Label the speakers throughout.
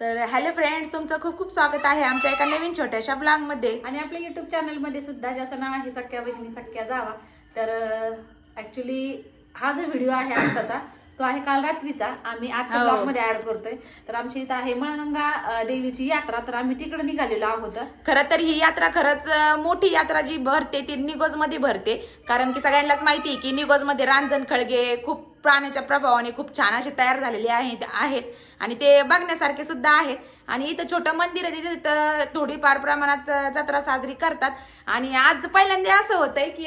Speaker 1: तर hello friends तुमचं खूप खूप स्वागत आहे आमच्या एका नवीन छोट्याशा ब्लॉगमध्ये.
Speaker 2: आणि आपल्या युट्यूब चॅनलमध्ये सुद्धा ज्याचं नाव आहे सख्या बहिणी सख्या जावा तर ऍक्च्युली हा जो व्हिडिओ आहे आजचा तो आहे काल रात्रीचा. आम्ही आजच्या
Speaker 1: हो.
Speaker 2: ब्लॉगमध्ये ऍड करतोय. तर आमची इथं आहे मळगंगा देवीची यात्रा. तर आम्ही तिकडे निघालेलो आहोत.
Speaker 1: खरं तर ही यात्रा खरंच मोठी यात्रा जी भरते ती निगोजमध्ये भरते. कारण की सगळ्यांनाच माहिती आहे की निगोजमध्ये रांजण खळगे खूप प्राण्याच्या प्रभावाने खूप छान असे तयार झालेले आहेत आहेत. आणि ते बघण्यासारखे सुद्धा आहेत. आणि इथं छोटं मंदिर आहे तिथे तिथं थोडीफार प्रमाणात जत्रा साजरी करतात. आणि आज पहिल्यांदा असं होतंय की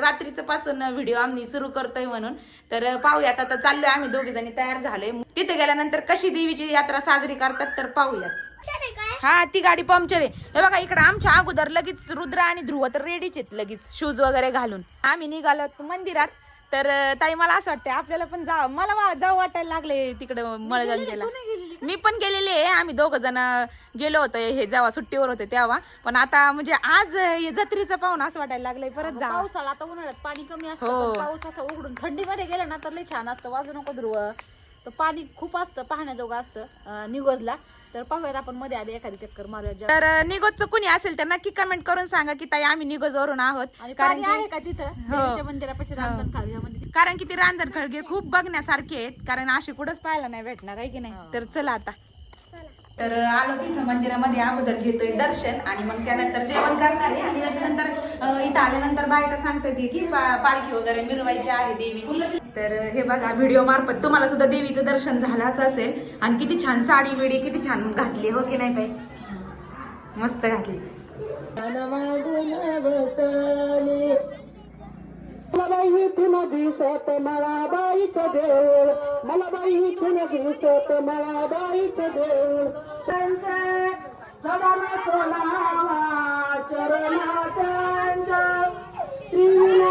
Speaker 1: रात्रीचं पासून व्हिडिओ आम्ही सुरू करतोय म्हणून. तर पाहूयात. आता चाललोय आम्ही दोघी जणी तयार झालोय. तिथे गेल्यानंतर कशी देवीची यात्रा साजरी करतात तर पाहूयात. हा ती गाडी पंक्चर आहे. हे बघा इकडे आमच्या अगोदर लगेच रुद्र आणि ध्रुव तर रेडीच आहेत लगेच शूज वगैरे घालून. आम्ही निघालो मंदिरात. तर ताई मला असं वाटतं आपल्याला पण जा मला वा- जाऊ वाटायला लागले तिकडे मळगंगेला मी पण गेलेले आहे. आम्ही दोघ जण गेलो होतो हे जेव्हा सुट्टीवर होते तेव्हा. पण आता म्हणजे आज हे जत्रेचं पाहून असं वाटायला लागलंय. परत जा.
Speaker 3: पावसाला आता उन्हाळ्यात पाणी कमी असतं
Speaker 1: हो.
Speaker 3: पण पाऊस असं उघडून थंडीमध्ये गेलं ना तर लय छान असतं. वाजू नको ध्रुव. तर पाणी खूप असतं पाहण्याजोगं असतं अं, निगोजला तर पाहूयात आपण मध्ये आले एखादी चक्कर मारूया.
Speaker 1: तर निगोजचं कुणी असेल तर नक्की कमेंट करून सांगा की ताई आम्ही निगोजवरून आहोत.
Speaker 3: आणि
Speaker 1: कारण
Speaker 3: पाणी आहे
Speaker 1: की
Speaker 3: का तिथं?
Speaker 1: हो.
Speaker 3: मंदिरापाशी रामधन खालच्यामध्ये
Speaker 1: कारण की ते रांजण खळगे खूप बघण्यासारखे आहेत. कारण असे कुठंच पाहायला नाही भेटणार आहे की नाही? तर चला आता. तर आलो तिथं मंदिरामध्ये अगोदर घेतोय दर्शन आणि मग त्यानंतर जेवण करणार आहे. आणि त्याच्यानंतर अं, इथं आल्यानंतर बायका सांगतात की पालखी वगैरे मिरवायची आहे देवीची. तर हे बघा व्हिडिओमार्फत तुम्हाला सुद्धा देवीचं दर्शन झालंच असेल. आणि किती छान साडी बिडी किती छान घातली हो की नाही ताई? मस्त घातली.
Speaker 4: मला बाई इथून दिसत मला बाईच देऊळ. मला बाई इथून दिसत मला बाईच देऊळ. त्यांचे सदान सोनावा चरणा त्यांच्या त्रिविण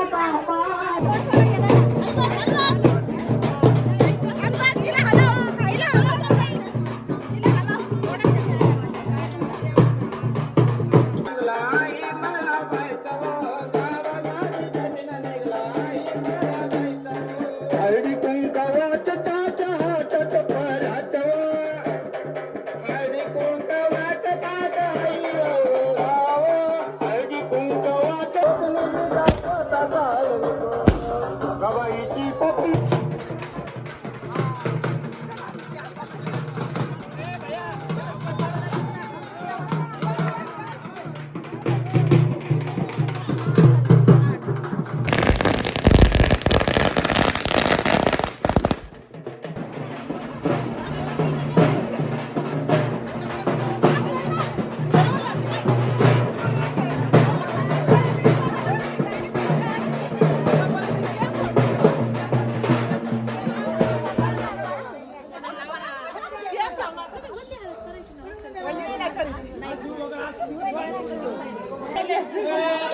Speaker 4: ハハハハ!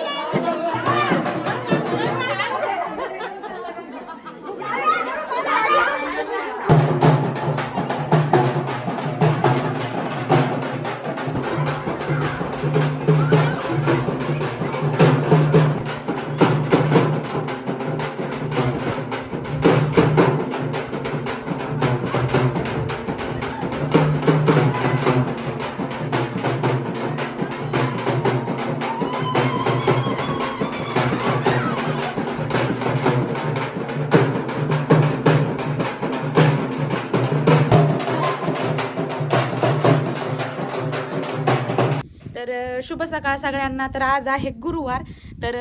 Speaker 1: तर शुभ सकाळ सगळ्यांना. तर आज आहे गुरुवार. तर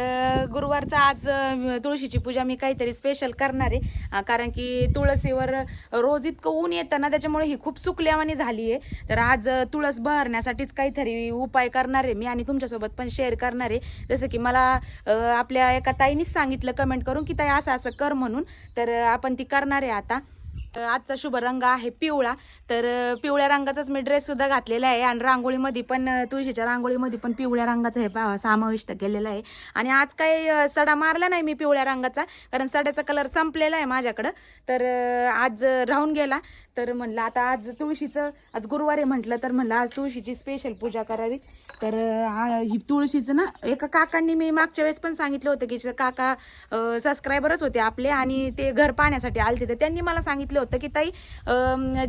Speaker 1: गुरुवारचा आज तुळशीची पूजा मी काहीतरी स्पेशल करणार आहे. कारण की तुळशीवर रोज इतकं ऊन येतं ना त्याच्यामुळे ही खूप सुकल्यावानी झाली आहे. तर आज तुळस बहरण्यासाठीच काहीतरी उपाय करणार आहे मी आणि तुमच्यासोबत पण शेअर करणार आहे. जसं की मला आपल्या एका ताईनीच सांगितलं कमेंट करून की ताई असं असं कर म्हणून. तर आपण ती करणार आहे आता. आजचा शुभ रंग आहे पिवळा. तर पिवळ्या रंगाचाच मी ड्रेस सुद्धा घातलेला आहे आणि रांगोळीमध्ये पण तुळशीच्या रांगोळीमध्ये पण पिवळ्या रंगाचा हे समाविष्ट केलेला आहे. आणि आज काही सडा मारला नाही मी पिवळ्या रंगाचा कारण सड्याचा कलर संपलेला आहे माझ्याकडं. तर आज राहून गेला. तर म्हणलं आता आज तुळशीचं आज गुरुवारी म्हटलं तर म्हणलं आज तुळशीची स्पेशल पूजा करावी. तर ही तुळशीचं ना एका काकांनी मी मागच्या वेळेस पण सांगितलं होतं की काका सबस्क्रायबरच होते आपले आणि ते घर पाहण्यासाठी आलते. तर त्यांनी मला सांगितलं होतं की ताई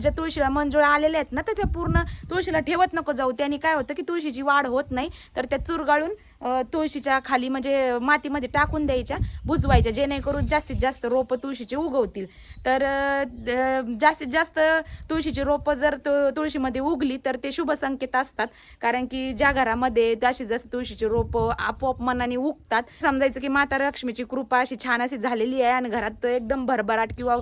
Speaker 1: ज्या तुळशीला मंजुळा आलेल्या आहेत ना तर त्या पूर्ण तुळशीला ठेवत नको जाऊ. त्याने काय होतं की तुळशीची वाढ होत नाही तर त्या चुरगाळून तुळशीच्या खाली म्हणजे मातीमध्ये टाकून द्यायच्या बुजवायच्या. जेणेकरून जास्तीत जास्त रोपं तुळशीचे उगवतील. तर जास्तीत जास्त तुळशीची रोपं जर तुळशीमध्ये उगली तर ते शुभ संकेत असतात. कारण की ज्या घरामध्ये जास्तीत जास्त तुळशीची रोपं आपोआप मनाने उगतात. समजायचं की माता लक्ष्मीची कृपा अशी छान अशी झालेली आहे आणि घरात एकदम भरभराट किंवा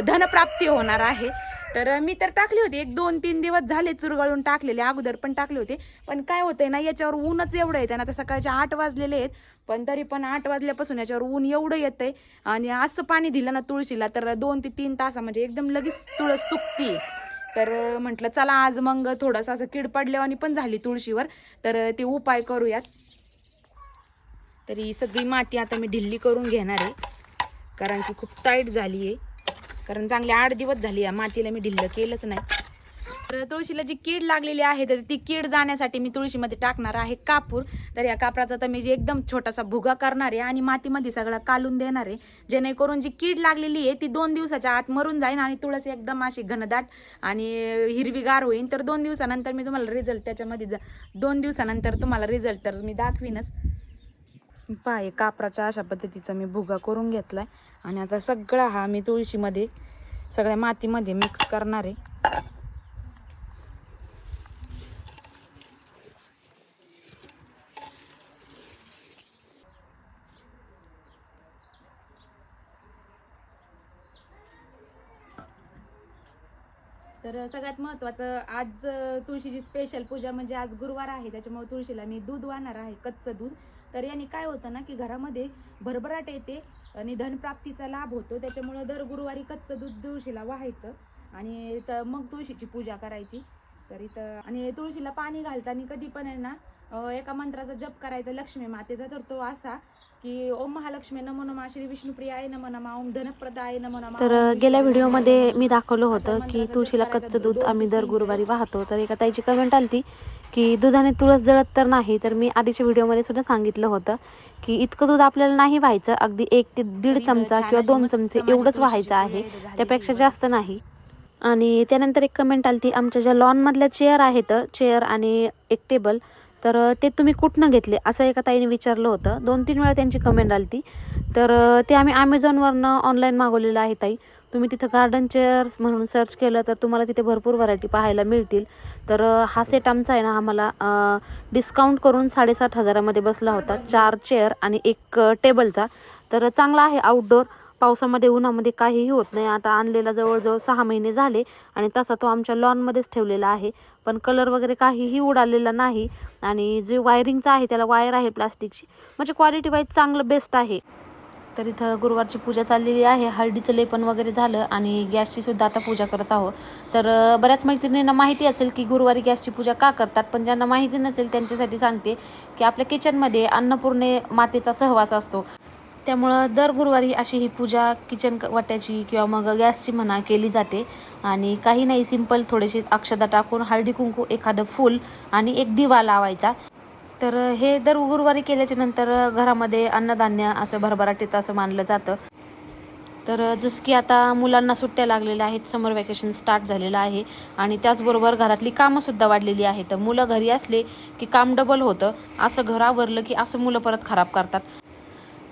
Speaker 1: धनप्राप्ती होणार आहे. तर मी तर टाकली होती. एक दोन तीन दिवस झाले चुरगळून टाकलेले. अगोदर पण टाकले होते. पण काय होतंय ना याच्यावर ऊनच एवढं आहे आता सकाळचे आठ वाजलेले आहेत. पण तरी पण आठ वाजल्यापासून याच्यावर ऊन एवढं येतंय. आणि असं पाणी दिलं ना तुळशीला तर दोन ते तीन तासा म्हणजे एकदम लगेच तुळस सुकती तर म्हटलं चला आज मग थोडंसं असं कीड पडल्यावानी पण झाली तुळशीवर. तर ते उपाय करूयात. तरी ही सगळी माती आता मी ढिल्ली करून घेणार आहे. कारण की खूप टाईट झाली आहे कारण चांगले आठ दिवस झाली या मातीला मी ढिल्लं केलंच नाही. तर तुळशीला जी कीड लागलेली आहे तर ती कीड जाण्यासाठी मी तुळशीमध्ये टाकणार आहे कापूर. तर या कापराचा तर मी जे एकदम छोटासा भुगा करणार आहे आणि मातीमध्ये सगळं कालून देणार आहे. जेणेकरून जी कीड लागलेली आहे ती दोन दिवसाच्या आत मरून जाईल आणि तुळस एकदम अशी घनदाट आणि हिरवीगार होईल तर दोन दिवसानंतर मी तुम्हाला रिझल्ट त्याच्यामध्ये दोन दिवसानंतर तुम्हाला रिझल्ट तर मी दाखवीनच. पाय कापराच्या अशा पद्धतीचा मी भुगा करून घेतलाय. आणि आता सगळा हा मी तुळशीमध्ये सगळ्या मातीमध्ये मिक्स करणार आहे. तर सगळ्यात महत्त्वाचं आज तुळशीची स्पेशल पूजा म्हणजे आज गुरुवार आहे त्याच्यामुळे तुळशीला मी दूध वाहणार आहे कच्चं दूध. तर याने काय होतं ना की घरामध्ये भरभराट येते आणि धनप्राप्तीचा लाभ होतो. त्याच्यामुळं दर गुरुवारी कच्चं दूध तुळशीला वाहायचं. आणि त- मग तुळशीची पूजा करायची. तर इथं आणि तुळशीला पाणी घालताना कधी पण आहे ना एका मंत्राचा जप करायचा लक्ष्मी मातेचा. तर तो असा की ओम महालक्ष्मी नमो नमा श्री विष्णुप्रियाय नमो नमा ओम धनप्रदाय नमो नमा.
Speaker 5: तर गेल्या व्हिडिओमध्ये. मी दाखवलं होतं की तुळशीला कच्चं दूध आम्ही दर गुरुवारी. वाहतो. तर एका ताईची कमेंट आलती की दुधाने तुळस जळत तर नाही तर मी आधीच्या व्हिडिओमध्ये सुद्धा सांगितलं होतं की इतकं दूध आपल्याला नाही व्हायचं अगदी एक ते दीड चमचा किंवा दोन चमचे एवढंच व्हायचं आहे. त्यापेक्षा. जास्त नाही. आणि त्यानंतर एक कमेंट आलती आमच्या ज्या लॉनमधल्या चेअर आहेत चेअर आणि एक टेबल तर ते तुम्ही कुठनं घेतले? असं एका ताईने विचारलं होतं. दोन तीन वेळा त्यांची कमेंट आलती. तर ते आम्ही ॲमेझॉनवरनं ऑनलाईन मागवलेलं आहे ताई. तुम्ही तिथं गार्डन चेअर्स म्हणून सर्च केलं तर तुम्हाला तिथे भरपूर व्हरायटी पाहायला मिळतील. तर हा सेट आमचा आहे ना आम्हाला डिस्काउंट करून साडेसात हजारामध्ये बसला होता. चार चेअर आणि एक टेबलचा तर चांगला आहे आउटडोर पावसामध्ये उन्हामध्ये काहीही होत नाही. आता आणलेला जवळजवळ सहा महिने झाले आणि तसा तो आमच्या लॉनमध्येच ठेवलेला आहे. पण कलर वगैरे काहीही उडालेला नाही. आणि जे वायरिंगचं आहे त्याला वायर आहे प्लास्टिकची म्हणजे क्वालिटी वाईज चांगलं बेस्ट आहे. तर इथं गुरुवारची पूजा चाललेली आहे. हळदीचं लेपन वगैरे झालं आणि गॅसची सुद्धा आता पूजा करत आहोत. तर बऱ्याच मैत्रिणींना माहिती असेल की गुरुवारी गॅसची पूजा का करतात पण ज्यांना माहिती नसेल त्यांच्यासाठी सांगते की आपल्या किचनमध्ये अन्नपूर्णे मातेचा सहवास असतो. त्यामुळं दर गुरुवारी अशी ही पूजा किचन वाट्याची किंवा मग गॅसची म्हणा केली जाते. आणि काही नाही सिंपल थोडेसे अक्षदा टाकून हळदी कुंकू एखादं फूल आणि एक दिवा लावायचा. तर हे दर गुरुवारी केल्याच्यानंतर घरामध्ये अन्नधान्य असं भरभराट येतं असं मानलं जातं. तर जसं की आता मुलांना सुट्ट्या लागलेल्या आहेत समर वॅकेशन स्टार्ट झालेलं आहे आणि त्याचबरोबर घरातली कामंसुद्धा वाढलेली आहेत. तर मुलं घरी असले की काम डबल होतं. असं घर आवरलं की असं मुलं परत खराब करतात.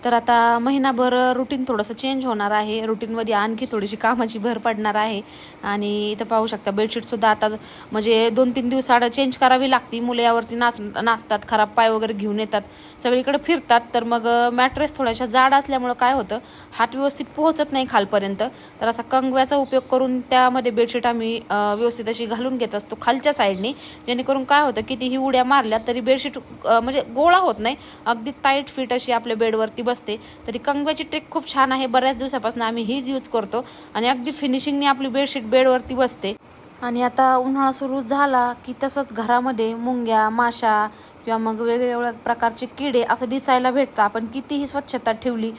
Speaker 5: तर आता महिनाभर रुटीन थोडंसं चेंज होणार आहे. रुटीनमध्ये आणखी थोडीशी कामाची भर पडणार आहे. आणि इथं पाहू शकता बेडशीटसुद्धा आता म्हणजे दोन तीन दिवसाआड चेंज करावी लागती. मुलं यावरती नाच नाचतात खराब पाय वगैरे घेऊन येतात. सगळीकडे फिरतात. तर मग मॅट्रेस थोड्याशा जाड असल्यामुळं काय होतं हात व्यवस्थित पोहोचत नाही खालपर्यंत. तर असा कंगव्याचा उपयोग करून त्यामध्ये बेडशीट आम्ही व्यवस्थित अशी घालून घेत असतो खालच्या साईडने जेणेकरून काय होतं कितीही उड्या मारल्या तरी बेडशीट म्हणजे गोळा होत नाही. अगदी टाईट फिट अशी आपल्या बेडवरती बस असते तरी कंगव्याची ट्रिक खूप छान आहे. बऱ्याच दिवसापासून आम्ही हीच यूज करतो आणि अगदी फिनिशिंगने आपली बेडशीट बेडवरती बसते. आणि आता उन्हाळा सुरू झाला की तसंच घरामध्ये मुंग्या माशा किंवा मग वेगवेगळ्या प्रकारचे किडे असं दिसायला भेटतं. आपण कितीही स्वच्छता ठेवली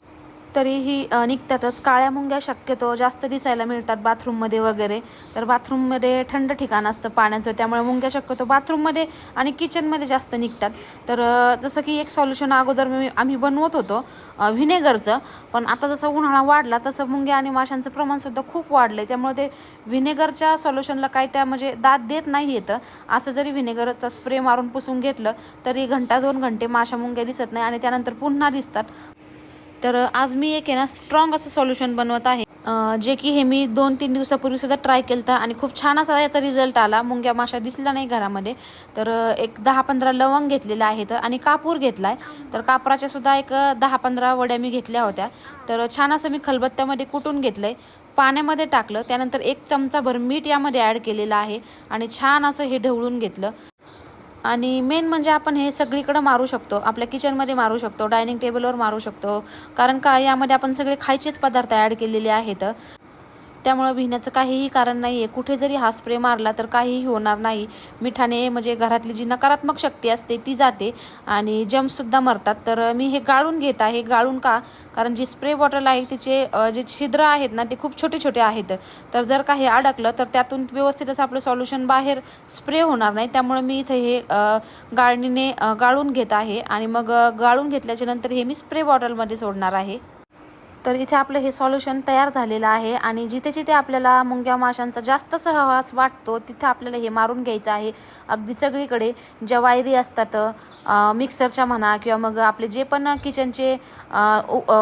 Speaker 5: तरीही निघतातच. काळ्या मुंग्या शक्यतो जास्त दिसायला मिळतात बाथरूममध्ये वगैरे. तर बाथरूममध्ये थंड ठिकाण असतं पाण्याचं त्यामुळे मुंग्या शक्यतो बाथरूममध्ये आणि किचनमध्ये जास्त निघतात. तर जसं की एक सॉल्युशन अगोदर मी आम्ही बनवत होतो व्हिनेगरचं पण आता जसं उन्हाळा वाढला तसं मुंग्या आणि माशांचं प्रमाणसुद्धा खूप वाढलं आहे त्यामुळे ते व्हिनेगरच्या सॉल्युशनला काही त्या म्हणजे दाद देत नाही येतं. असं जरी व्हिनेगरचा स्प्रे मारून पुसून घेतलं तरी घंटा दोन घंटे माशा मुंग्या दिसत नाही आणि त्यानंतर पुन्हा दिसतात. तर आज मी एक आहे ना स्ट्रॉंग असं सोल्युशन बनवत आहे. जे की हे मी दोन तीन दिवसापूर्वी सुद्धा ट्राय केलं होतं आणि खूप छान असा याचा रिझल्ट आला. मुंग्या माशा दिसला नाही घरामध्ये. तर एक दहा पंधरा लवंग घेतलेले आहेत आणि कापूर घेतलाय. तर कापराच्या सुद्धा एक दहा पंधरा वड्या मी घेतल्या होत्या. तर छान असं मी खलबत्त्यामध्ये कुटून घेतलंय. पाण्यामध्ये टाकलं. त्यानंतर एक चमचाभर मीठ यामध्ये ॲड केलेलं आहे आणि छान असं हे ढवळून घेतलं. आणि मेन म्हणजे आपण हे सगळीकडे मारू शकतो. आपल्या किचनमध्ये मारू शकतो डायनिंग टेबलवर मारू शकतो. कारण का यामध्ये आपण सगळे खायचेच पदार्थ ॲड केलेले आहेत. त्यामुळं भिण्याचं काहीही कारण नाही आहे कुठे जरी हा स्प्रे मारला तर काहीही होणार नाही. मिठाने म्हणजे घरातली जी नकारात्मक शक्ती असते ती जाते आणि जम्पसुद्धा मरतात. तर मी हे गाळून घेत आहे. गाळून का? कारण जी स्प्रे बॉटल आहे तिचे जे छिद्र आहेत ना ते खूप छोटे छोटे आहेत. तर जर काही अडकलं तर त्यातून व्यवस्थित असं आपलं सॉल्युशन बाहेर स्प्रे होणार नाही. त्यामुळे मी इथे हे गाळणीने गाळून घेत आहे. आणि मग गाळून घेतल्याच्या नंतर हे मी स्प्रे बॉटलमध्ये सोडणार आहे. तर इथे आपलं हे सॉल्युशन तयार झालेलं आहे आणि जिथे जिथे आपल्याला मुंग्या माशांचा जास्त सहवास वाटतो तिथे आपल्याला हे मारून घ्यायचं आहे. अगदी सगळीकडे ज्या वायरी असतात मिक्सरच्या म्हणा किंवा मग आपले जे पण किचनचे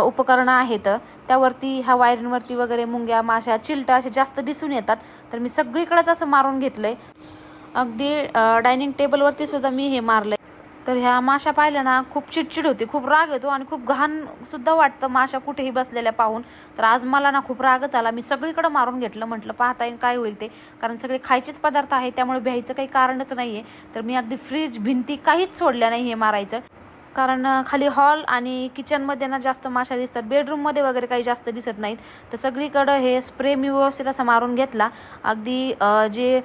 Speaker 5: उपकरणं आहेत त्यावरती ह्या वायरींवरती वगैरे मुंग्या माशा चिलटा असे जास्त दिसून येतात. तर मी सगळीकडेच असं मारून घेतलंय. अगदी डायनिंग टेबलवरती सुद्धा मी हे मारलंय. तर ह्या माशा पाहिल्या ना खूप चिडचिड होते खूप राग येतो आणि खूप घाण सुद्धा वाटतं माशा कुठेही बसलेल्या पाहून. तर आज मला ना खूप रागच आला. मी सगळीकडे मारून घेतलं म्हटलं पाहता येईल काय होईल ते. कारण सगळे खायचेच पदार्थ आहे त्यामुळे भ्यायचं काही कारणच नाही आहे तर मी अगदी फ्रीज भिंती काहीच सोडल्या नाही हे मारायचं. कारण खाली हॉल आणि किचनमध्ये ना जास्त माशा दिसतात. बेडरूममध्ये वगैरे काही जास्त दिसत नाहीत. तर सगळीकडं हे स्प्रे मी व्यवस्थित असा मारून घेतला. अगदी जे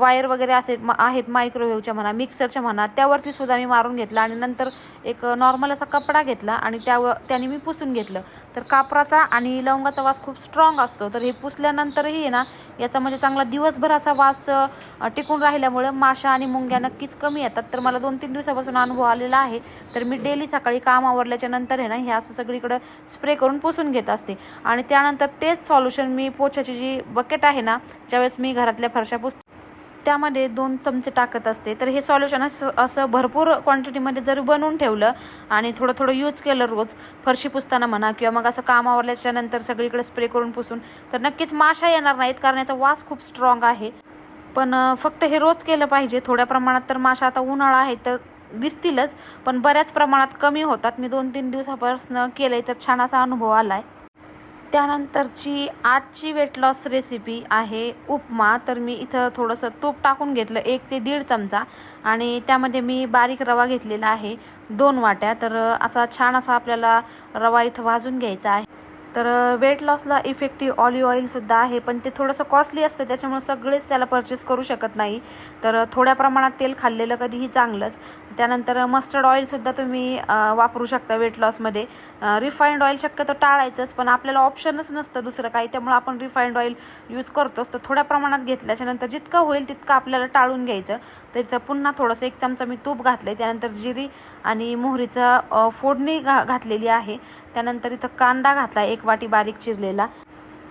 Speaker 5: वायर वगैरे असे म- आहेत मायक्रोवेव्हच्या म्हणा मिक्सरच्या म्हणा त्यावरती सुद्धा मी मारून घेतला आणि नंतर एक नॉर्मल असा कपडा घेतला आणि त्यावर त्याने मी पुसून घेतलं. तर कापराचा आणि लवंगाचा वास खूप स्ट्रॉंग असतो. तर हे पुसल्यानंतरही आहे ना याचा म्हणजे चांगला दिवसभर असा वास टिकून राहिल्यामुळे माशा आणि मुंग्या नक्कीच कमी येतात. तर मला दोन तीन दिवसापासून अनुभव आलेला आहे. तर मी डेली सकाळी काम आवरल्याच्या नंतर आहे ना हे असं सगळीकडं स्प्रे करून पुसून घेत असते. आणि त्यानंतर तेच सॉल्युशन मी पोछाची जी बकेट आहे ना ज्यावेळेस मी घरातल्या फरशा पुसते त्यामध्ये दोन चमचे टाकत असते. तर हे सॉल्युशन असं असं भरपूर क्वांटिटीमध्ये जर बनवून ठेवलं आणि थोडं थोडं यूज केलं रोज फरशी पुसताना म्हणा किंवा मग असं काम आवरल्याच्या नंतर सगळीकडे स्प्रे करून पुसून तर नक्कीच माशा येणार नाहीत कारण याचा वास खूप स्ट्रॉंग आहे. पण फक्त हे रोज केलं पाहिजे. थोड्या प्रमाणात तर माशा आता उन्हाळा आहे तर दिसतीलच पण बऱ्याच प्रमाणात कमी होतात. मी दोन तीन दिवसापासून केलं तर छान असा अनुभव आला आहे त्यानंतरची आजची वेट लॉस रेसिपी आहे उपमा. तर मी इथं थोडंसं तूप टाकून घेतलं एक ते दीड चमचा. आणि त्यामध्ये मी बारीक रवा घेतलेला आहे दोन वाट्या. तर असा छान असा आपल्याला रवा इथं भाजून घ्यायचा आहे. तर वेट लॉसला इफेक्टिव्ह ऑलिव्ह ऑइलसुद्धा आहे पण ते थोडंसं कॉस्टली असतं त्याच्यामुळे सगळेच त्याला परचेस करू शकत नाही. तर थोड्या प्रमाणात तेल खाल्लेलं कधीही चांगलंच. त्यानंतर मस्टर्ड ऑइलसुद्धा तुम्ही वापरू शकता वेट लॉसमध्ये रिफाईंड ऑइल शक्यतो टाळायचंच पण आपल्याला ऑप्शनच नसतं दुसरं काही त्यामुळे आपण रिफाईंड ऑइल यूज करतोच. तर थोड्या प्रमाणात घेतल्याच्यानंतर जितकं होईल तितकं आपल्याला टाळून घ्यायचं. तर इथं पुन्हा थोडंसं एक चमचा मी तूप घातलं त्यानंतर जिरी आणि मोहरीचं फोडणी घा घातलेली आहे. त्यानंतर इथं कांदा घातला एक वाटी बारीक चिरलेला.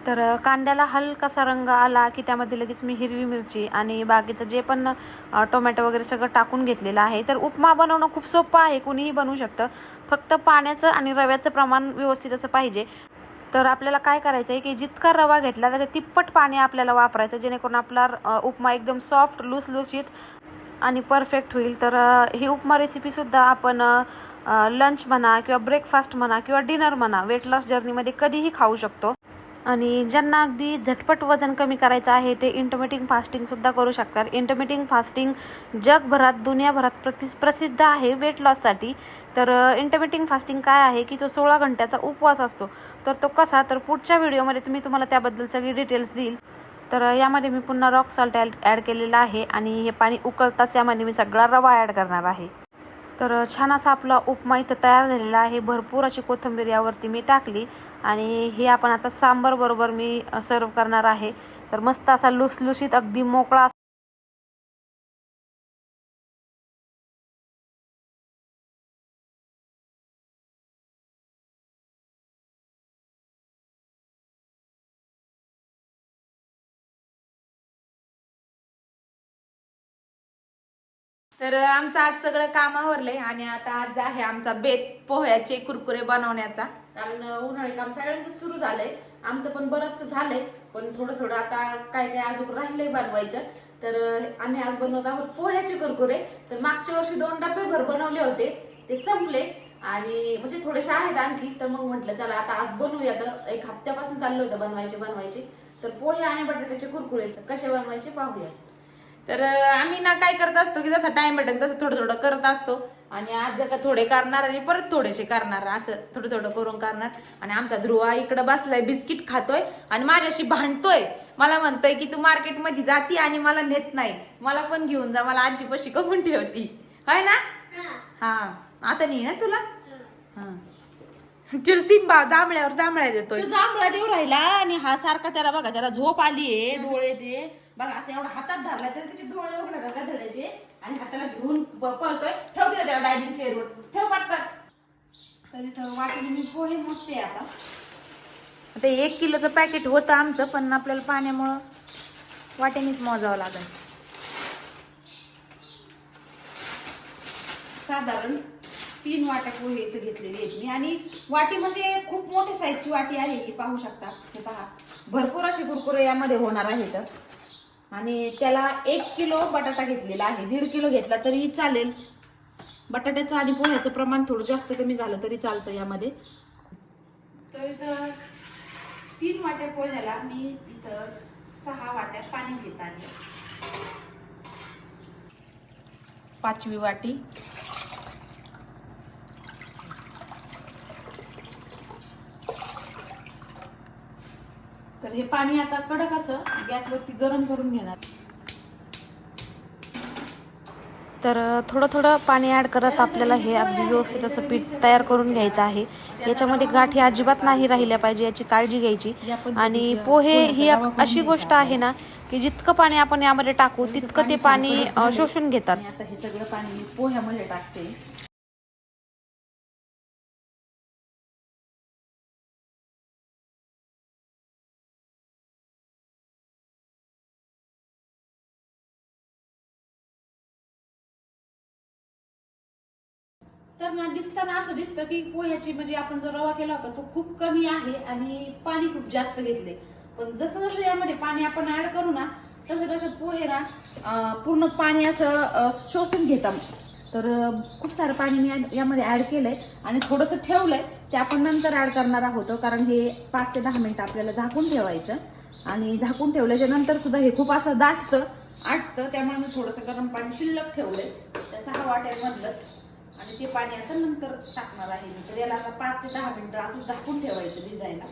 Speaker 5: तर कांद्याला हलकासा रंग आला की त्यामध्ये लगेच मी हिरवी मिरची आणि बाकीचं जे पण टोमॅटो वगैरे सगळं टाकून घेतलेलं आहे. तर उपमा बनवणं खूप सोपं आहे कुणीही बनवू शकतं. फक्त पाण्याचं आणि रव्याचं प्रमाण व्यवस्थित असं पाहिजे. तर आपल्याला काय करायचं आहे की जितका रवा घेतला त्याच्या तिप्पट पाणी आपल्याला वापरायचं जेणेकरून आपला उपमा एकदम सॉफ्ट लुसलुशीत आणि परफेक्ट होईल. तर ही उपमा रेसिपीसुद्धा आपण लंच म्हणा किंवा ब्रेकफास्ट म्हणा किंवा डिनर म्हणा वेट लॉस जर्नीमध्ये कधीही खाऊ शकतो. आणि ज्यांना अगदी झटपट वजन कमी करायचं आहे ते इंटरमिटिंग फास्टिंगसुद्धा करू शकतात. इंटरमिटिंग फास्टिंग जगभरात दुनियाभरात प्रति प्रसिद्ध आहे वेट लॉससाठी तर इंटरमिटिंग फास्टिंग काय आहे की तो सोळा घंट्याचा उपवास असतो. तर तो कसा? तर पुढच्या व्हिडिओमध्ये तुम्ही तुम्हाला त्याबद्दल सगळी डिटेल्स देईल. तर यामध्ये मी पुन्हा रॉक सॉल्ट ॲड ॲड केलेला आहे आणि हे पाणी उकळताच यामध्ये मी सगळा रवा ॲड करणार आहे.
Speaker 2: तर छान असा आपला उपमा इथं तयार झालेला आहे. भरपूर अशी कोथिंबीर यावरती मी टाकली आणि हे आपण आता सांबर बरोबर मी सर्व करणार आहे. तर मस्त असा लुसलुशीत अगदी मोकळा
Speaker 1: तर आमचं आज सगळं काम आवरलंय आणि आता आज आहे आमचा बेत पोह्याचे कुरकुरे बनवण्याचा.
Speaker 5: कारण उन्हाळी काम सगळ्यांचं सुरू झालंय. आमचं पण बरंचसं झालंय पण थोडं थोडं आता काय काय अजून राहिलंय बनवायचं. तर आम्ही आज बनवत आहोत पोह्याचे कुरकुरे. तर मागच्या वर्षी दोन डबे भर बनवले होते ते संपले. आणि म्हणजे थोडेसे आहेत आणखी तर मग म्हटलं चला आता आज बनवूया. तर एक हप्त्यापासून चाललं होतं बनवायचे बनवायचे. तर पोहे आणि बटाट्याचे कुरकुरे तर कसे बनवायचे पाहूया.
Speaker 1: तर आम्ही ना काय करत असतो की जसा टाइम भेटेल तसं थोडं थोडं करत असतो. आणि आज जर का थोडे करणार आणि परत थोडेसे करणार असं थोडं थोडं करून करणार. आणि आमचा ध्रुवा इकडं बसलाय बिस्किट खातोय आणि माझ्याशी भांडतोय. मला म्हणतोय की तू मार्केटमध्ये जाती आणि मला नेत नाही. मला पण घेऊन जा मला आजी पशी कमून ठेवती. हाय ना? हा. आता नाही ना तुला? हा. चिरसिंबा जांभळ्यावर जांभळ्या देतोय.
Speaker 5: तो जांभळा देऊ राहिला आणि हा सारखा त्याला बघा त्याला झोप आलीये डोळे ते. बघा असं एवढा हातात धरला तर त्याचे डोळे उघडा का धडायचे आणि हाताला घेऊन पळतोय. ठेवते त्याला डायनिंग चेअरवर. ठेव पटकन. तरी तर वाटेने मी पोहे मोजते आता.
Speaker 1: आता एक किलोचं पॅकेट होतं आमचं पण आपल्याला पाण्यामुळं वाट्यानेच मोजावं लागेल.
Speaker 5: साधारण तीन वाट्या पोहे इथं घेतलेले आहेत मी. आणि वाटी म्हणजे खूप मोठी साईजची वाटी आहे की पाहू शकता. हे पहा. भरपूर असे कुरकुरे यामध्ये होणार आहेत. आणि त्याला एक किलो बटाटा घेतलेला आहे. दीड किलो घेतला तरी चालेल. बटाट्याचं आणि पोह्याचं प्रमाण थोडं जास्त कमी झालं तरी चालतं यामध्ये. तर तीन वाट्या पोह्याला मी इथं सहा वाट्या पाणी घेत आहे.
Speaker 1: पाचवी वाटी.
Speaker 5: तर हे पाणी आता कडक असं गॅसवरती गरम करून घेणार.
Speaker 2: तर थोडं थोडं पाणी ॲड करत आपल्याला हे अगदी व्यवस्थित असं पीठ तयार करून घ्यायचं आहे. याच्यामध्ये गाठी अजिबात नाही राहिल्या पाहिजे याची काळजी घ्यायची. आणि पोहे ही अशी गोष्ट आहे ना की जितकं पाणी आपण यामध्ये टाकू तितकं ते पाणी शोषून घेतात.
Speaker 5: आता हे सगळं पाणी पोह्यामध्ये टाकते. तर ना दिसताना असं दिसतं की पोह्याची म्हणजे आपण जो रवा केला होता तो खूप कमी आहे आणि पाणी खूप जास्त घेतले पण जसं जसं यामध्ये पाणी आपण ऍड करू ना तसं तसं पोहे ना पूर्ण पाणी असं शोषून घेतात तर खूप सारं पाणी मी यात- यामध्ये ऍड केलंय आणि थोडंसं ठेवलंय ते आपण नंतर ऍड करणार आहोत हो, कारण हे पाच ते दहा मिनिटं आपल्याला झाकून ठेवायचं. आणि झाकून ठेवल्याच्या नंतर सुद्धा हे खूप असं दाटतं आटतं त्यामुळे मी थोडंसं गरम पाणी शिल्लक ठेवलंय. त्या सहा वाट्यांमधलंच. आणि ते पाणी आता नंतर टाकणार आहे मी. तर याला आता पाच ते दहा मिनिटं असं झाकून ठेवायचं भिजायला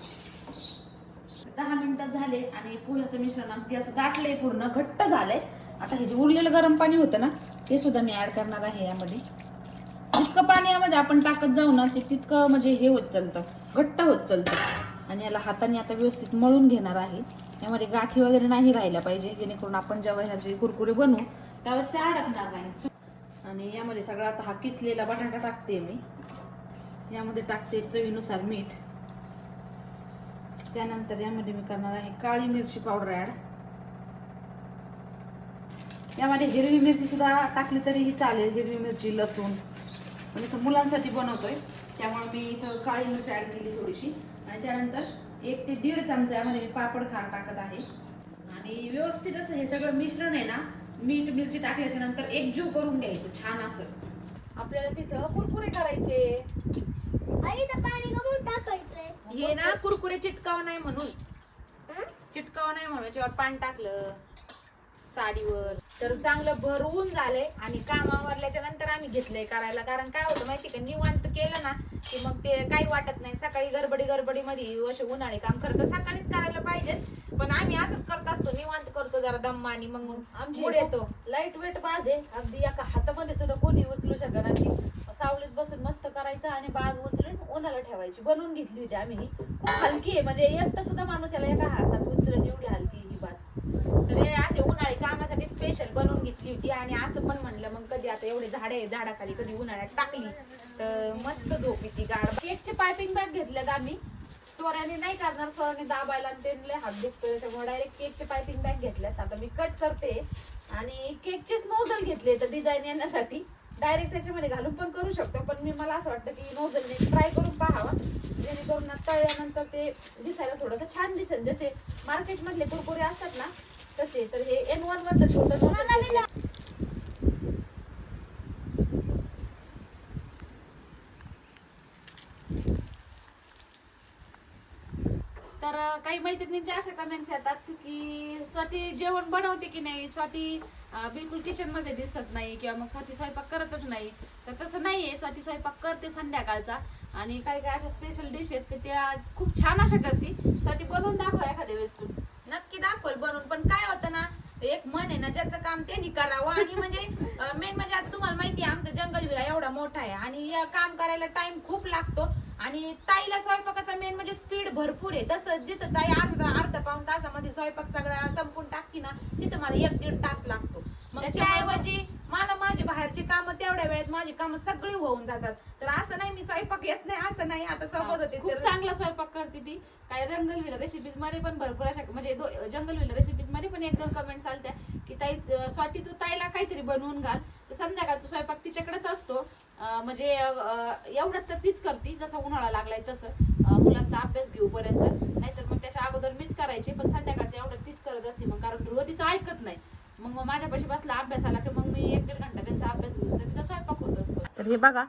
Speaker 5: दहा मिनिटं झाले आणि पोह्याचं मिश्रण अगदी असं दाटलंय पूर्ण घट्ट झालंय. आता हे जे उरलेलं गरम पाणी होतं ना ते सुद्धा मी ऍड करणार आहे यामध्ये. जितकं पाणी यामध्ये आपण टाकत जाऊ ना ते तितकं म्हणजे हे होत चालतं घट्ट होत चालतं. आणि याला हाताने आता व्यवस्थित मळून घेणार आहे. यामध्ये गाठी वगैरे नाही राहिल्या पाहिजे जेणेकरून आपण जेव्हा ह्याचे कुरकुरे बनवू त्यावेळेस ते अडकणार नाही आणि यामध्ये सगळा आता हा किसलेला बटाटा टाकते मी. यामध्ये टाकते चवीनुसार मीठ. त्यानंतर यामध्ये मी करणार आहे काळी मिरची पावडर ॲड. यामध्ये हिरवी मिरची सुद्धा टाकली तरीही चालेल हिरवी मिरची लसूण. पण इथं मुलांसाठी बनवतोय त्यामुळे मी इथं काळी मिरची ॲड केली थोडीशी. आणि त्यानंतर एक ते दीड चमचा यामध्ये मी पापड खार टाकत आहे. आणि व्यवस्थित असं हे सगळं मिश्रण आहे ना मीठ मिरची टाकल्याच्या नंतर एकजीव करून घ्यायचं छान असं. आपल्याला तिथं कुरकुरे करायचे.
Speaker 6: आई तर पाणी करून टाकायचंय.
Speaker 1: हे ना कुरकुरे चिटकाव नाही म्हणून. चिटकाव नाही म्हणून याच्यावर पाणी टाकलं साडीवर. तर चांगलं भरवून झालंय आणि काम आवरल्याच्या नंतर आम्ही घेतलंय करायला. कारण काय होतं माहिती का निवांत केलं ना की मग ते काही वाटत नाही. सकाळी गडबडी गडबडीमध्ये असे उन्हाळे काम करतं. सकाळीच करायला पाहिजे. पण आम्ही असंच करत असतो निवांत करतो जरा दम्मा आणि मग मग
Speaker 5: आमची
Speaker 1: येतो.
Speaker 5: लाइट वेट बाज आहे. अगदी एका हातामध्ये सुद्धा कोणी उचलू शकत अशी
Speaker 6: सावलीत बसून मस्त करायचं आणि बाग उचलून उन्हाला ठेवायची. बनवून घेतली होती आम्ही. खूप हलकी आहे. म्हणजे एकटा सुद्धा माणूस याला एका हातात उचलून एवढी हलकी बस
Speaker 1: तर हे असे उन्हाळी कामासाठी स्पेशल बनवून घेतली होती आणि असं पण म्हणलं मग कधी आता एवढे झाडे आहे झाडाखाली कधी उन्हाळ्यात टाकली? तर मस्त झोप येते गाड
Speaker 6: केकचे पायपिंग बॅग घेतल्यात आम्ही. सोऱ्याने नाही करणार सोऱ्याने दाबायला आणि त्यांना हात दुखतोय त्याच्यामुळे डायरेक्ट केकचे पायपिंग बॅग घेतल्यात आता मी कट करते. आणि केकचेच नोझल घेतले तर डिझाईन येण्यासाठी. डायरेक्ट त्याच्यामध्ये घालून पण करू शकतो पण मी मला असं वाटतं की नोझलने ट्राय करून पाहावा. जेणेकरून तळल्यानंतर ते दिसायला थोडंसं छान दिसेल. जसे मार्केटमधले कुरकुरे असतात ना तसे. तर हे एन वन मधलं छोटं नोझल तर अं, काही मैत्रिणींचे असे कमेंट्स येतात की स्वाती जेवण बनवते की नाही? स्वाती बिलकुल किचनमध्ये दिसत नाही किंवा मग स्वाती स्वयंपाक करतच नाही. तर तसं नाहीये. स्वाती स्वयंपाक करते संध्याकाळचा. आणि काही काही अशा स्पेशल डिश आहेत की त्या खूप छान अशा करते. स्वाती बनवून दाखवा एखाद्या वेळेस तू.
Speaker 1: नक्की दाखवल बनवून. पण काय होतं ना एक मन आहे ना ज्याचं काम त्यांनी करावं. आणि म्हणजे मेन म्हणजे आता तुम्हाला माहिती आहे आमचं जंगल विरा एवढा मोठा आहे. आणि या काम करायला टाइम खूप लागतो. आणि ताईला स्वयंपाकाचा मेन म्हणजे स्पीड भरपूर आहे. तसं जिथं ताई अर्धा अर्धा पाऊन तासामध्ये स्वयंपाक सगळा संपून टाकती ना तिथं मला एक दीड तास लागतो. मग त्याऐवजी मला माझी बाहेरची कामं तेवढ्या वेळेत माझी कामं सगळी होऊन जातात. तर असं नाही मी स्वयंपाक येत नाही असं नाही. आता सोबत होते
Speaker 6: खूप चांगला स्वयंपाक करते ती. काय जंगल रेसिपीजमध्ये पण भरपूर अशा म्हणजे जंगल रेसिपीजमध्ये पण एक दोन कमेंट्स आलत्या की ताई स्वाती तू ताईला काहीतरी बनवून घाल. तर संध्याकाळचा स्वयंपाक तिच्याकडेच असतो. म्हणजे अं, एवढं तर तीच करते जसा उन्हाळा लागलाय तसं. मुलांचा अभ्यास घेऊपर्यंत नाहीतर मग त्याच्या अगोदर मीच करायचे पण संध्याकाळचं एवढं तीच करत असते मग कारण ध्रुव तिचं ऐकत नाही. मग मग माझ्यापाशी बसला अभ्यासाला की मग मी एक दीड घंटा त्यांचा अभ्यास तर तिचा स्वयंपाक होत असतो.
Speaker 7: तर हे बघा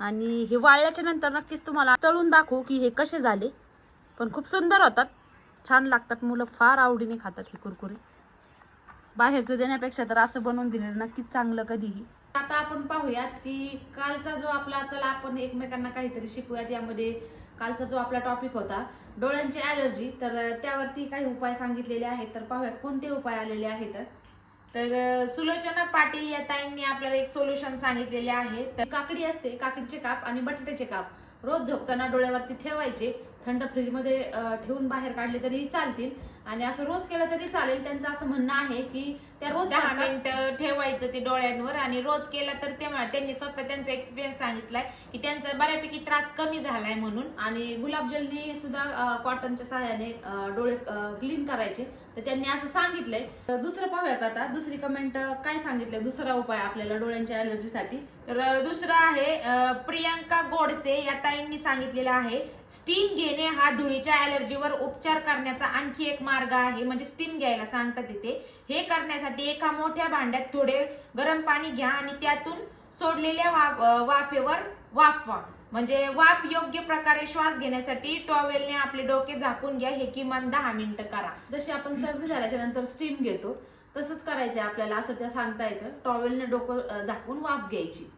Speaker 7: आणि हे वाळल्याच्या नंतर नक्कीच तुम्हाला तळून दाखवू की हे कसे झाले. पण खूप सुंदर होतात. छान लागतात. मुलं फार आवडीने खातात हे कुरकुरे. बाहेरचं देण्यापेक्षा तर असं बनवून दिलेलं नक्कीच चांगलं कधीही.
Speaker 5: आता आपण पाहूयात की कालचा जो आपला चला आपण एकमेकांना काहीतरी शिकूयात यामध्ये कालचा जो आपला टॉपिक होता डोळ्यांची ॲलर्जी तर त्यावरती काही उपाय सांगितलेले आहेत. तर पाहूयात कोणते उपाय आलेले आहेत.
Speaker 1: तर सुलोचना पाटील या ताईंनी आपल्याला एक सोल्युशन सांगितलेले आहे.
Speaker 5: तर काकडी असते काकडीचे काप आणि बटाट्याचे काप. रोज झोपताना डोळ्यावरती ठेवायचे थंड फ्रीजमध्ये ठेवून बाहेर काढले तरी चालतील. आणि असं रोज केलं तरी चालेल. त्यांचं असं म्हणणं आहे की त्या रोज
Speaker 1: दहा. मिनिटं ठेवायचं ते डोळ्यांवर आणि रोज केला तर ते त्यांनी स्वतः त्यांचा एक्सपिरियन्स सांगितलाय की त्यांचा बऱ्यापैकी त्रास कमी झालाय म्हणून.
Speaker 5: आणि गुलाबजलनी सुद्धा कॉटनच्या सहाय्याने डोळे क्लीन करायचे. तर त्यांनी असं सांगितलंय. तर दुसरं पाहूयात आता. दुसरी कमेंट काय सांगितलंय? दुसरा उपाय आपल्याला डोळ्यांच्या अलर्जीसाठी
Speaker 1: तर दुसरं आहे प्रियांका गोडसे या ताईंनी सांगितलेलं आहे स्टीम घेणे हा धुळीच्या अलर्जीवर उपचार करण्याचा आणखी एक मार्ग आहे. म्हणजे स्टीम घ्यायला सांगतात तिथे हे करण्यासाठी एका मोठ्या भांड्यात थोडे गरम पाणी घ्या आणि त्यातून सोडलेल्या वाफ वाफेवर वाफवा. म्हणजे वाफ योग्य प्रकारे श्वास घेण्यासाठी टॉवेलने आपले डोके झाकून घ्या हे किमान दहा मिनिटं करा.
Speaker 5: जशी आपण सर्दी झाल्याच्यानंतर स्टीम घेतो तसंच करायचंय आपल्याला असं त्या सांगता येतं. टॉवेलने डोकं झाकून वाफ घ्यायची.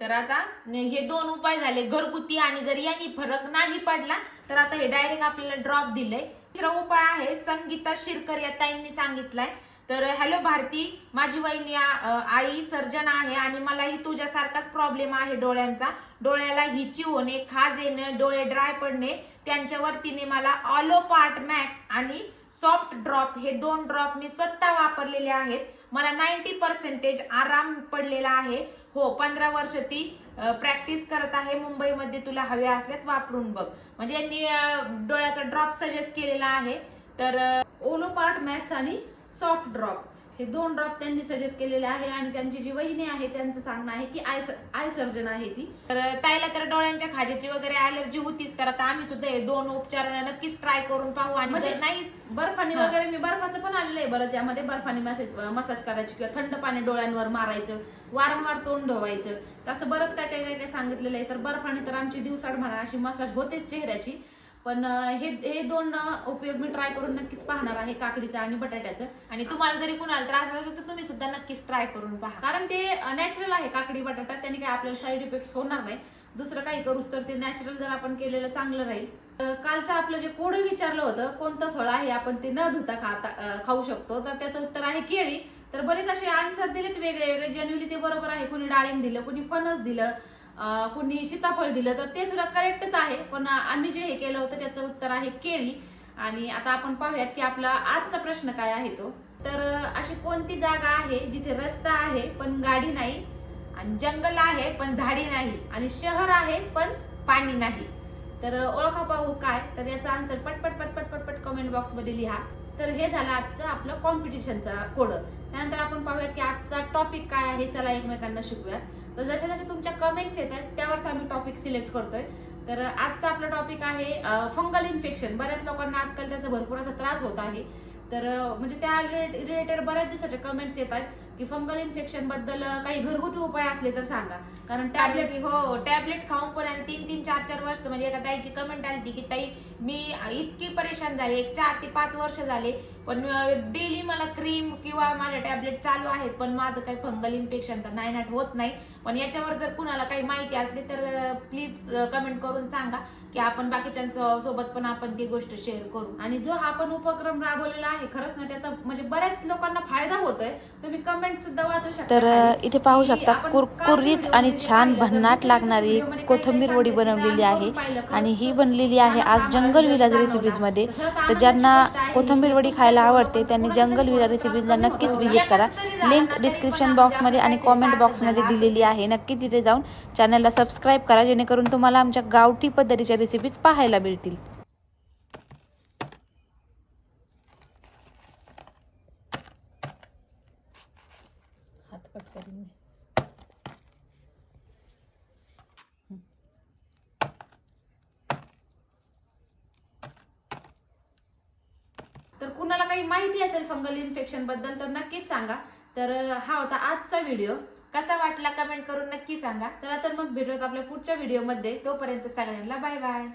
Speaker 1: तर आता हे दोन उपाय झाले. घरगुती आणि जर यांनी फरक नाही पडला तर आता हे डायरेक्ट आपल्याला ड्रॉप दिलंय. तिसरा उपाय आहे संगीता शिरकर या ताईंनी सांगितलाय तर हॅलो भारती माझी वहिनी आई सर्जन आहे आणि मलाही तुझ्यासारखाच प्रॉब्लेम आहे डोळ्यांचा. डोळ्याला हिची होणे खाज येणे डोळे ड्राय पडणे त्यांच्यावर तिने मला ऑलो पार्ट मॅक्स आणि सॉफ्ट ड्रॉप हे दोन ड्रॉप मी स्वतः वापरलेले आहेत. मला नाईन्टी पर्सेंटेज आराम पडलेला आहे. हो पंधरा वर्ष ती प्रॅक्टिस करत आहे. मुंबईमध्ये तुला हवे असल्यात वापरून बघ. म्हणजे यांनी डोळ्याचा ड्रॉप सजेस्ट केलेला आहे. तर
Speaker 5: ओलो पार्ट मॅक्स आणि सॉफ्ट ड्रॉप हे दोन ड्रॉप त्यांनी सजेस्ट केलेले आहे आणि त्यांची जी वहिनी आहे त्यांचं सांगणं आहे की आय आय सर्जन आहे ती.
Speaker 1: तर ताईला तर डोळ्यांच्या खाजेची वगैरे अलर्जी होतीच तर आता आम्ही सुद्धा हे दोन उपचार नक्कीच ट्राय करून पाहू. आणि
Speaker 5: म्हणजे
Speaker 1: नाहीच
Speaker 5: बर्फानी. वगैरे मी बर्फाचं पण आलेलं आहे बरंच यामध्ये. बर्फानी मसाज मसाज करायची किंवा थंड पाणी डोळ्यांवर मारायचं वारंवार तोंड धुवायचं. तर असं बरंच काय काय काय काय सांगितलेलं आहे. तर बर्फाने तर आमची दिवसाड म्हणा अशी मसाज होतेच चेहऱ्याची. पण हे हे दोन उपयोग मी ट्राय करून नक्कीच पाहणार आहे काकडीचं आणि बटाट्याचं.
Speaker 1: आणि तुम्हाला जरी कुणाला त्रास झाला तर तुम्ही सुद्धा नक्कीच ट्राय करून पहा.
Speaker 5: कारण ते नॅचरल आहे काकडी बटाटा त्याने काय आपल्याला साईड इफेक्ट होणार नाही. दुसरं काही करूच तर ते नॅचरल जर आपण केलेलं चांगलं राहील. कालचं आपलं जे कोडं विचारलं होतं कोणतं फळ आहे आपण ते न धुता खाता खाऊ शकतो. तर त्याचं उत्तर आहे केळी. तर बरेच असे आन्सर दिलेत वेगळे वेगळे जनरली ते बरोबर आहे. कुणी डाळिंब दिलं कुणी फणस दिलं. कुणी सीताफळ दिलं तर ते सुद्धा करेक्टच आहे. पण आम्ही जे हे केलं होतं त्याचं उत्तर आहे केळी. आणि आता आपण पाहूयात की आपला आजचा प्रश्न काय आहे तो. तर अशी कोणती जागा आहे जिथे रस्ता आहे पण गाडी नाही?
Speaker 1: आणि जंगल आहे पण झाडी नाही.
Speaker 5: आणि शहर आहे पण
Speaker 1: पाणी नाही.
Speaker 5: तर ओळखा पाहू काय? तर याचा आन्सर पटपट पटपट पटपट कमेंट बॉक्समध्ये लिहा. तर हे झालं आजचं आपलं कॉम्पिटिशनचा कोड त्यानंतर आपण पाहूयात की आजचा टॉपिक काय आहे? चला एकमेकांना शिकूयात. तर जसे जसे तुमच्या कमेंट्स येत आहेत त्यावरच आम्ही टॉपिक सिलेक्ट करतोय. तर आजचा आपला टॉपिक आहे फंगल इन्फेक्शन बऱ्याच लोकांना आजकाल त्याचा भरपूर असा त्रास होत आहे. तर म्हणजे त्या रिलेटेड बऱ्याच दिवसाच्या कमेंट्स येत आहेत की फंगल इन्फेक्शनबद्दल काही घरगुती उपाय असले तर सांगा. कारण टॅबलेट
Speaker 1: हो टॅबलेट खाऊन पण आणि तीन तीन चार चार वर्ष म्हणजे एका ताईची कमेंट आली की ताई मी इतकी परेशान झाले एक चार ते पाच वर्ष झाले पण डेली मला क्रीम किंवा माझ्या टॅबलेट चालू आहेत पण माझं काही फंगल इन्फेक्शनचा नायनाट होत नाही. पण याच्यावर जर कुणाला काही माहिती असली तर प्लीज कमेंट करून सांगा. की आपण बाकीच्या सोबत पण आपण ती गोष्ट शेअर करू
Speaker 5: आणि जो हा आपण उपक्रम राबवलेला आहे खरंच ना त्याचा म्हणजे बऱ्याच लोकांना फायदा होतोय तुम्ही कमेंट सुद्धा वाचू शकता
Speaker 2: तर. इथे पाहू शकता कुरकुरीत आणि छान भन्नाट लागणारी कोथिंबीर वडी बनवलेली आहे आणि ही बनलेली आहे आज जंगल विलाज. रेसिपीजमध्ये
Speaker 5: तर
Speaker 2: ज्यांना. कोथिंबीर वडी खायला आवडते. त्यांनी जंगल विला रेसिपीजला नक्कीच विजिट
Speaker 5: होतो.
Speaker 2: करा लिंक डिस्क्रिप्शन बॉक्समध्ये आणि कॉमेंट बॉक्समध्ये दिलेली आहे नक्की तिथे जाऊन चॅनलला सबस्क्राईब करा जेणेकरून तुम्हाला आमच्या गावठी पद्धतीच्या रेसिपीज पाहायला मिळतील.
Speaker 5: तर कुणाला काही माहिती असेल फंगल इन्फेक्शनबद्दल तर नक्कीच सांगा. तर हा होता आजचा व्हिडिओ.
Speaker 1: कसा वाटला कमेंट करून नक्की सांगा.
Speaker 5: चला तर मग भेटूयात आपल्या पुढच्या व्हिडिओमध्ये
Speaker 1: तोपर्यंत सगळ्यांना बाय बाय